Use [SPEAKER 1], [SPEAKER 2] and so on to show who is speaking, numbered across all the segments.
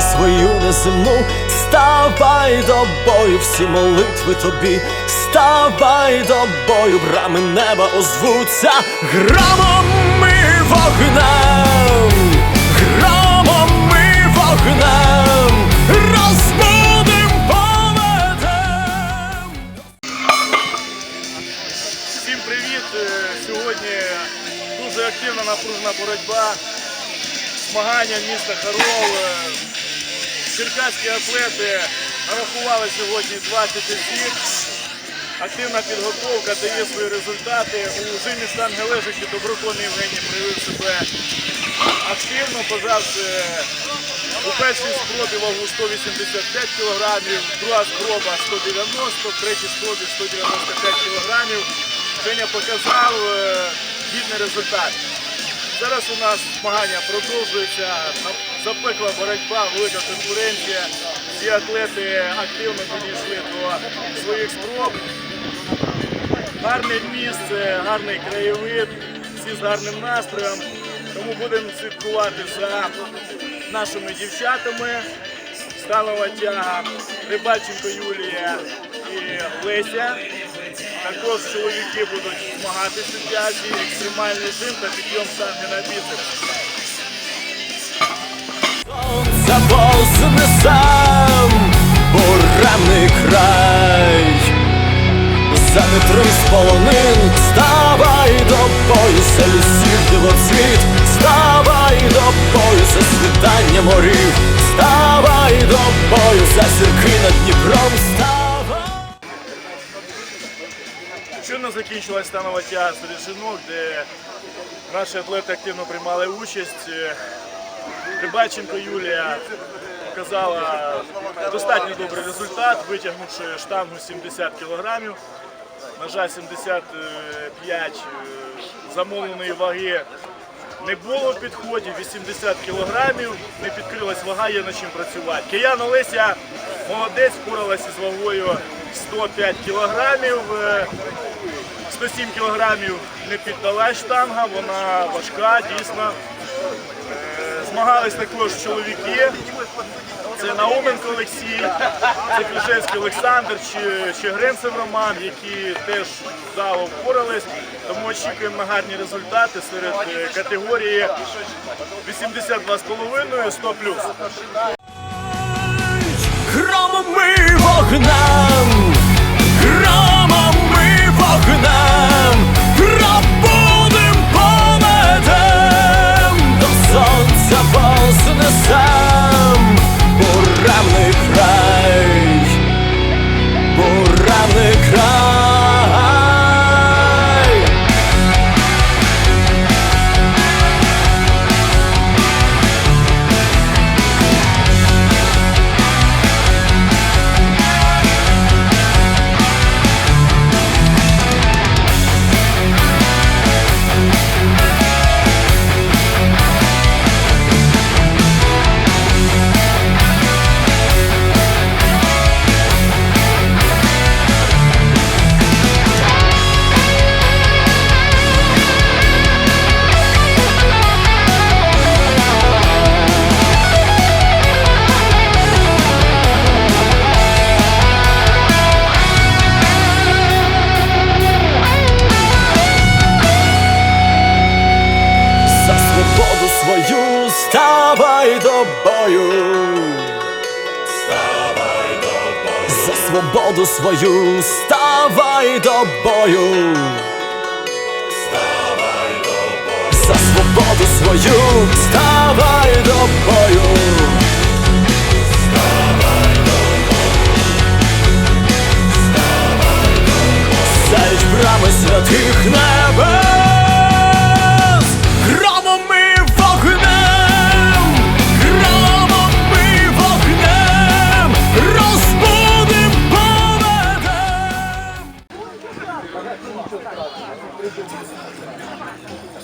[SPEAKER 1] за свою неземну, ставай до бою, всі молитви тобі, ставай до бою, брами неба озвуться громом і вогнем, громом і вогнем, розбудим поведем.
[SPEAKER 2] Всім привіт! Е, Сьогодні дуже активна напружена боротьба. Змагання міста Харов. Черкаські атлети нарахували сьогодні 20 осіб. Активна підготовка дає свої результати. У жимі стан Гележичі Доброконний Євгеній проявив себе активно, пожавши у першій спробі вагу 185 кг, друга спроба 190, в третій спробі 195 кг. Женя показав е, гідний результат. Зараз у нас змагання продовжується, запекла боротьба, велика конкуренція. Всі атлети активно підійшли до своїх спроб. Гарне місце, гарний краєвид, всі з гарним настроєм. Тому будемо слідкувати за нашими дівчатами. Станова тяга, Рибальченко Юлія і Леся. Також чоловіки будуть змагатися в тязі, екстремальний жим та підйом штанги на біцепс.
[SPEAKER 1] Сонця вознесем буремний край, за вітром з полонин, ставай до за лісів дивоцвіт, ставай до за світання морів, ставай до бою, за зірки над Дніпром,
[SPEAKER 2] Щойно закінчилась станова тяга серед жінок, де наші атлети активно приймали участь. Е, Рибаченко Юлія показала достатньо добрий результат, витягнувши штангу 70 кг. На жаль, 75 е, замовленої ваги не було в підході, 80 кг, не підкрилась вага, є над чим працювати. Киян Олеся молодець, впоралася з вагою 105 кг. 107 кілограмів не піддалась штанга, вона важка, дійсно. Е, Змагались також чоловіки. Це Науменко Олексій, це Клішевський Олександр чи Роман, які теж вдало впорались. Тому очікуємо на гарні результати серед е, категорії 82,5 100
[SPEAKER 1] Громом і до бою. Ставай до бою. За свободу свою ставай до бою. Ставай до бою. За свободу свою ставай до бою.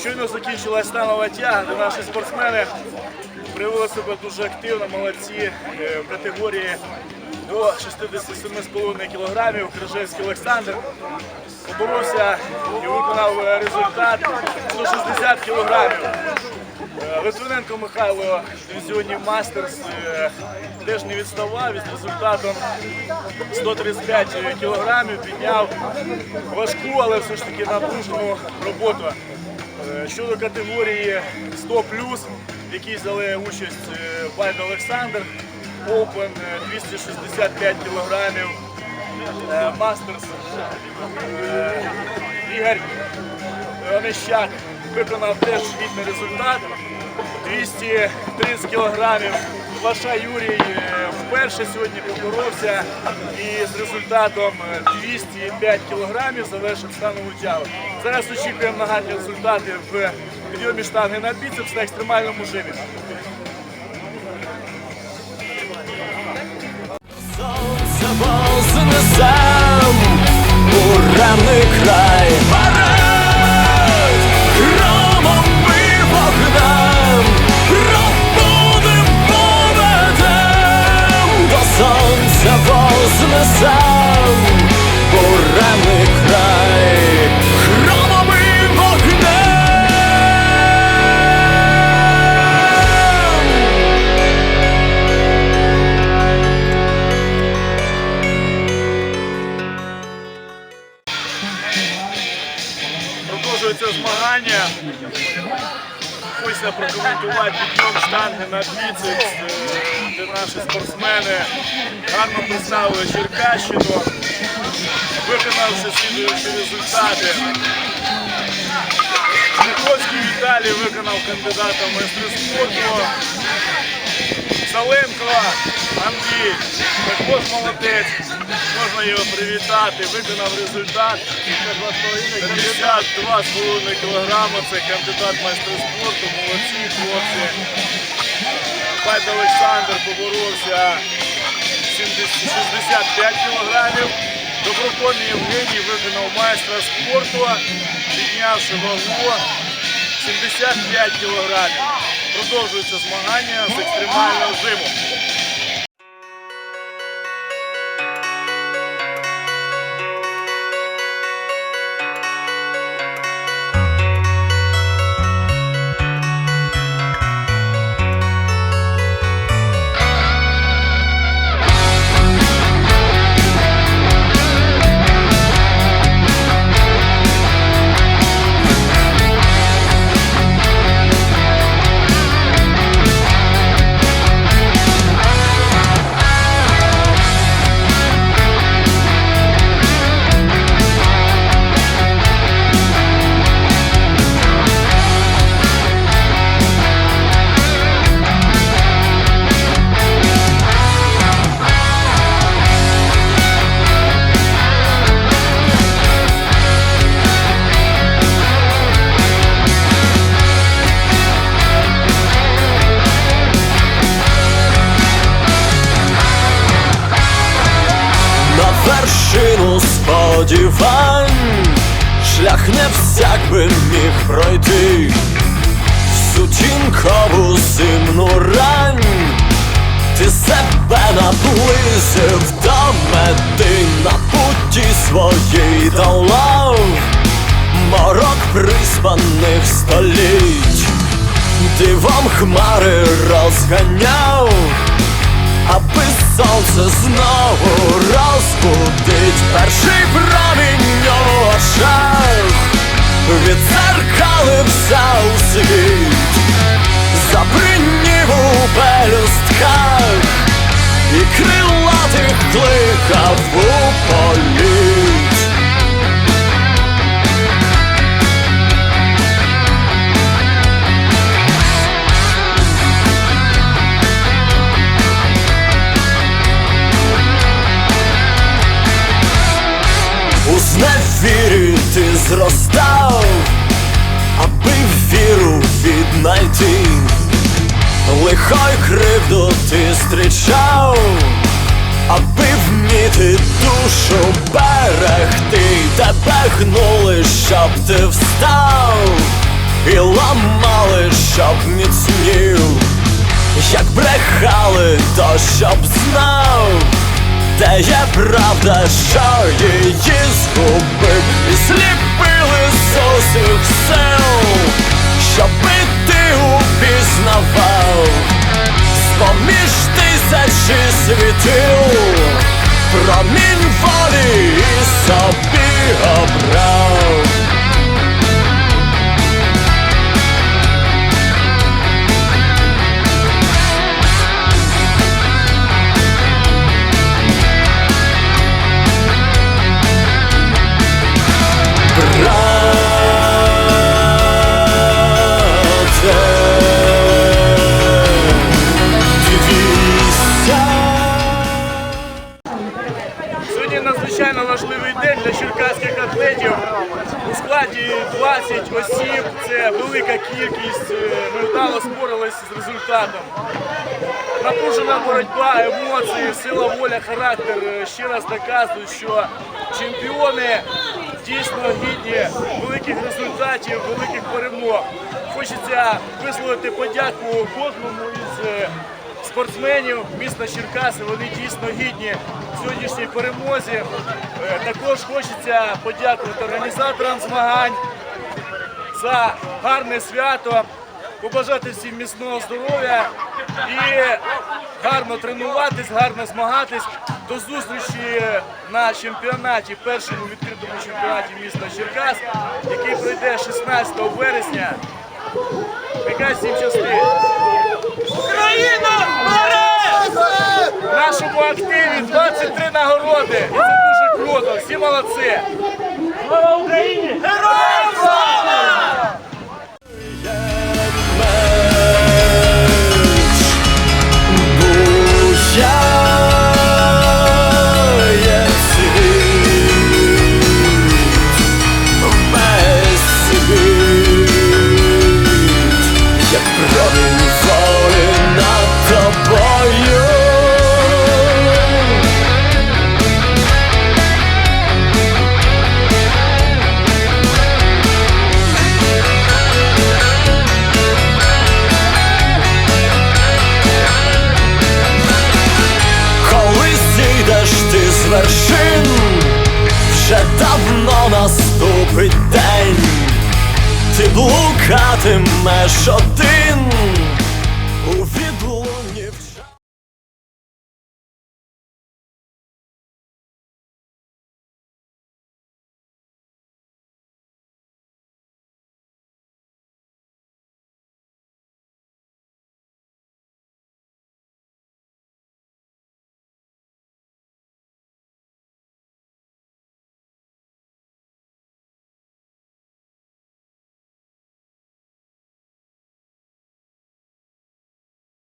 [SPEAKER 2] Щойно закінчилась станова тяга, де наші спортсмени проявили себе дуже активно, молодці е, в категорії до 67,5 кг. Крижевський Олександр поборовся і виконав е, результат 160 кг. Е, Литвиненко Михайло в дивізіоні Мастерс теж не відставав із результатом 135 кілограмів, підняв важку, але все ж таки напружену роботу. Е, Щодо категорії 100 в якій взяли участь е, Байд Олександр, Open е, 265 кілограмів, е, Мастерс е, Ігор Онищак виконав теж гідний результат. 230 кілограмів. Ваша Юрій е, вперше сьогодні поборовся і з результатом е, 205 кілограмів завершив станову тягу. Зараз очікуємо на гарні результати в підйомі штанги на біцепс на екстремальному жимі.
[SPEAKER 1] Сонце вознесем буремний край
[SPEAKER 2] Продовжується змагання. Хочеться прокоментувати підйом штанги на біцепс, е, де наші спортсмени гарно представили Черкащину, виконавши слідуючі результати. Жиковський Віталій виконав кандидата в майстри спорту. Саленко Андрій також молодець. Можна його привітати. Виконав результат. 52,5 кг. Це кандидат майстри спорту. Молодці хлопці. Байт Олександр поборовся 65 кілограмів. Доброконний Євгеній виконав майстра спорту, піднявши вагу 75 кілограмів. Продовжується змагання з екстремального жиму.
[SPEAKER 1] Би міг пройти. Всю тінкову зимну рань, ти себе наблизив до мети на путі своїй долав, морок приспаних століть, дивом хмари розганяв. Аби сонце знову розбудить перший кликав у політ. У зневірі ти зростав, аби віру віднайти, лихо й кривду ти зустрічав, аби вміти душу берегти, тебе гнули, щоб ти встав, і ламали, щоб міцнів, як брехали, то щоб знав, де є правда, що її згубив, і сліпили з усіх сил, щоб і
[SPEAKER 2] ти упізнавав, споміж ти тисячі світил, промінь волі. 20 осіб. Це велика кількість. Е, Ми вдало спорились з результатом. Напружена боротьба, емоції, сила воля, характер е, ще раз доказують, що чемпіони дійсно гідні великих результатів, великих перемог. Хочеться висловити подяку кожному із е, спортсменів міста Черкаси. Вони дійсно гідні сьогоднішній перемозі. Також хочеться подякувати організаторам змагань за гарне свято, побажати всім міцного здоров'я і гарно тренуватись, гарно змагатись. До зустрічі на чемпіонаті, першому відкритому чемпіонаті міста Черкас, який пройде 16 вересня. Нехай всім щастить! В нашому активі 23 нагороди. І це дуже круто. Всі молодці. Слава Україні! Героям слава!
[SPEAKER 1] Ти що від